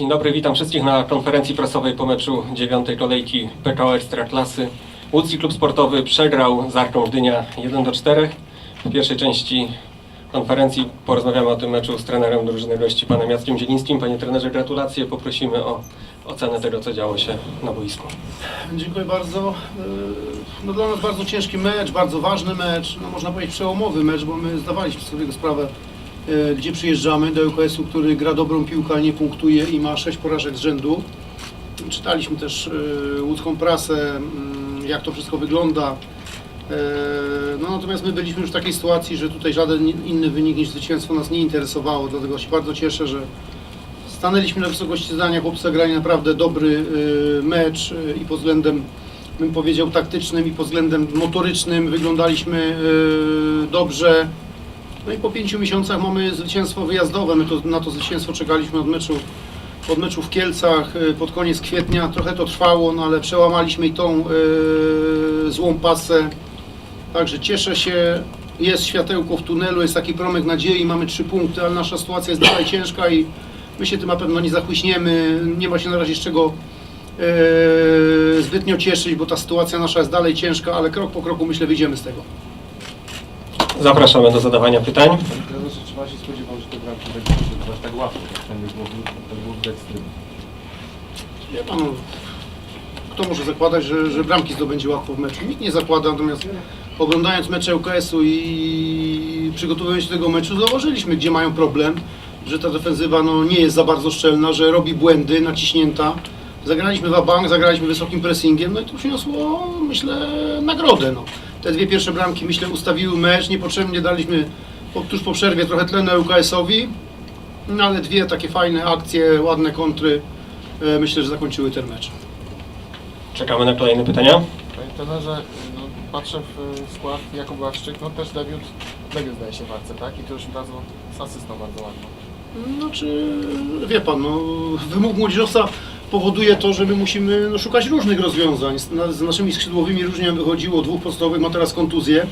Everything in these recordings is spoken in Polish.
Dzień dobry, witam wszystkich na konferencji prasowej po meczu dziewiątej kolejki PKO Ekstraklasy. Łódzki Klub Sportowy przegrał z Arką Gdynia 1 do 4. W pierwszej części konferencji porozmawiamy o tym meczu z trenerem drużyny gości panem Jackiem Zielińskim. Panie trenerze, gratulacje. Poprosimy o ocenę tego, co działo się na boisku. Dziękuję bardzo. Yy, No dla nas bardzo ciężki mecz, bardzo ważny mecz, no można powiedzieć przełomowy mecz, bo my zdawaliśmy sobie sprawę, gdzie przyjeżdżamy do UKS-u, który gra dobrą piłkę, ale nie punktuje i ma sześć porażek z rzędu. Czytaliśmy też yy, łódzką prasę, mm, jak to wszystko wygląda. Yy, No natomiast my byliśmy już w takiej sytuacji, że tutaj żaden inny wynik niż zwycięstwo nas nie interesowało, dlatego się bardzo cieszę, że Stanęliśmy na wysokości zadania, chłopcy zagrali naprawdę dobry mecz i pod względem, bym powiedział, taktycznym i pod względem motorycznym wyglądaliśmy dobrze. No i po pięciu miesiącach mamy zwycięstwo wyjazdowe. My to, na to zwycięstwo czekaliśmy od meczu, od meczu w Kielcach y, pod koniec kwietnia. Trochę to trwało, no ale przełamaliśmy i tą y, złą pasę. Także cieszę się, jest światełko w tunelu, jest taki promyk nadziei, mamy trzy punkty, ale nasza sytuacja jest dalej ciężka i my się tym na pewno nie zachłyśniemy, nie ma się na razie z czego e, zbytnio cieszyć, bo ta sytuacja nasza jest dalej ciężka, ale krok po kroku myślę wyjdziemy z tego. Zapraszamy do zadawania pytań. Czy pan się spodziewał, że te bramki będzie tak łatwo, jak ten było, było widać z trybu? Pan, no, kto może zakładać, że, że bramki zdobędzie łatwo w meczu? Nikt nie zakłada, natomiast oglądając mecze UKS-u i przygotowując się do tego meczu, zauważyliśmy, gdzie mają problem, że ta defensywa no, nie jest za bardzo szczelna, że robi błędy, naciśnięta. Zagraliśmy w bank, zagraliśmy wysokim pressingiem, no i to przyniosło, myślę, nagrodę. No. Te dwie pierwsze bramki, myślę, ustawiły mecz, niepotrzebnie daliśmy tuż po przerwie trochę tlenu UKS-owi, no ale dwie takie fajne akcje, ładne kontry, e, myślę, że zakończyły ten mecz. Czekamy na kolejne pytania. Panie trenerze, no, patrzę w y, skład Jakub Łaszczyk, no też debiut, debiut zdaje się w Arce, tak? I to już od razu z asystą bardzo ładną. Znaczy, wie pan, no, wymóg młodzieżowca powoduje to, że my musimy no, szukać różnych rozwiązań. Z, na, z naszymi skrzydłowymi różnie wychodziło, dwóch podstawowych ma teraz kontuzję,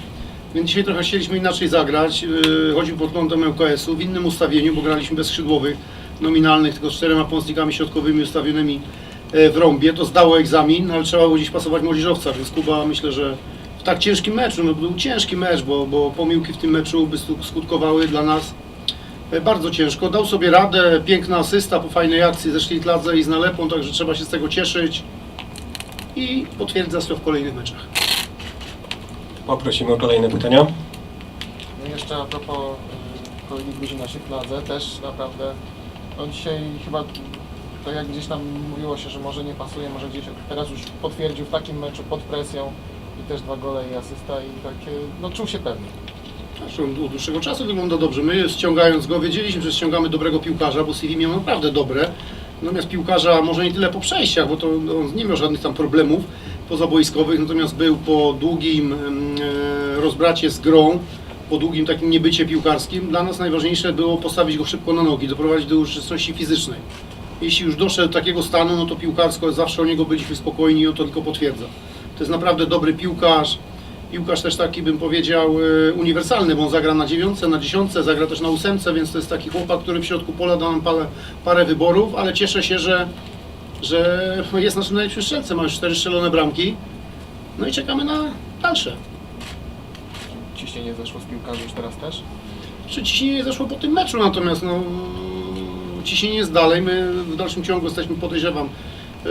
więc dzisiaj trochę chcieliśmy inaczej zagrać. Yy, chodził pod kątem ŁKS-u w innym ustawieniu, bo graliśmy bez skrzydłowych nominalnych, tylko z czterema pomocnikami środkowymi ustawionymi e, w rąbie. To zdało egzamin, ale trzeba było gdzieś pasować młodzieżowca, więc Kuba myślę, że w tak ciężkim meczu, no był ciężki mecz, bo, bo pomyłki w tym meczu by skutkowały dla nas Bardzo ciężko. Dał sobie radę, piękna asysta po fajnej akcji ze Szlitladze i z nalepą, także trzeba się z tego cieszyć i potwierdza się w kolejnych meczach. Poprosimy o kolejne pytania. No i jeszcze a propos y, kolegi Guzina Szykladze, też naprawdę, no dzisiaj chyba to jak gdzieś tam mówiło się, że może nie pasuje, może gdzieś teraz już potwierdził w takim meczu pod presją i też dwa gole i asysta i takie, no czuł się pewnie. Od dłuższego czasu wygląda dobrze. My ściągając go, wiedzieliśmy, że ściągamy dobrego piłkarza, bo CV miał naprawdę dobre. Natomiast piłkarza może nie tyle po przejściach, bo to on nie miał żadnych tam problemów pozaboiskowych, natomiast był po długim e, rozbracie z grą, po długim takim niebycie piłkarskim. Dla nas najważniejsze było postawić go szybko na nogi, doprowadzić do użyteczności fizycznej. Jeśli już doszedł do takiego stanu, no to piłkarsko zawsze o niego byliśmy spokojni i on to tylko potwierdza. To jest naprawdę dobry piłkarz. Piłkarz też taki, bym powiedział, e, uniwersalny, bo on zagra na dziewiątce, na dziesiątce, zagra też na ósemce, więc to jest taki chłopak, który w środku pola da nam parę, parę wyborów, ale cieszę się, że, że jest naszym najlepszym strzelcem. Ma już cztery strzelone bramki. No i czekamy na dalsze. Ciśnienie zeszło z piłkarzy już teraz też. Czy ciśnienie zeszło po tym meczu, natomiast no, ciśnienie jest dalej. My w dalszym ciągu jesteśmy, podejrzewam, yy,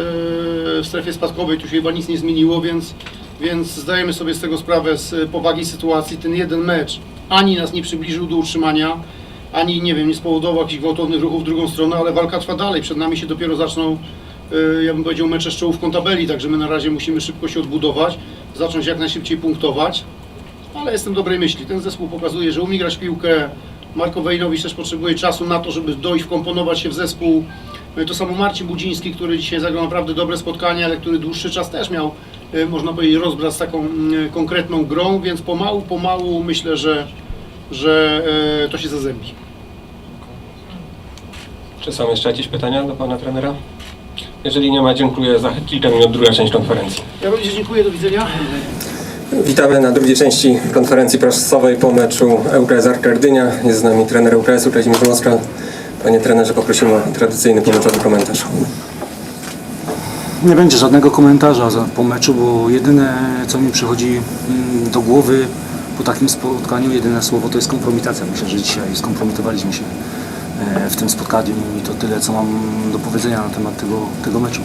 w strefie spadkowej. Tu się chyba nic nie zmieniło, więc, więc zdajemy sobie z tego sprawę z powagi sytuacji. Ten jeden mecz ani nas nie przybliżył do utrzymania, ani nie wiem, nie spowodował jakichś gwałtownych ruchów w drugą stronę, ale walka trwa dalej. Przed nami się dopiero zaczną, yy, ja bym powiedział, mecze z czołówką tabeli, także my na razie musimy szybko się odbudować, zacząć jak najszybciej punktować ale jestem dobrej myśli. Ten zespół pokazuje, że umie grać piłkę. Marko Wejnowicz też potrzebuje czasu na to, żeby dojść, wkomponować się w zespół. No To samo Marcin Budziński, który dzisiaj zagrał naprawdę dobre spotkanie, ale który dłuższy czas też miał, można powiedzieć, rozbrat z taką mm, konkretną grą, więc pomału, pomału myślę, że, że e, to się zazębi. Czy są jeszcze jakieś pytania do pana trenera? Jeżeli nie ma, dziękuję za kilka minut, druga część konferencji. Ja bardzo dziękuję, do widzenia. Witamy na drugiej części konferencji prasowej po meczu ŁKS Arka Gdynia. Jest z nami trener ŁKS-u Kazimierz Moskal. Panie trenerze, poprosimy o tradycyjny pomeczowy komentarz. Nie będzie żadnego komentarza za- po meczu, bo jedyne co mi przychodzi mm, do głowy po takim spotkaniu, jedyne słowo to jest kompromitacja. Myślę, że dzisiaj skompromitowaliśmy się e, w tym spotkaniu i to tyle co mam do powiedzenia na temat tego, tego meczu.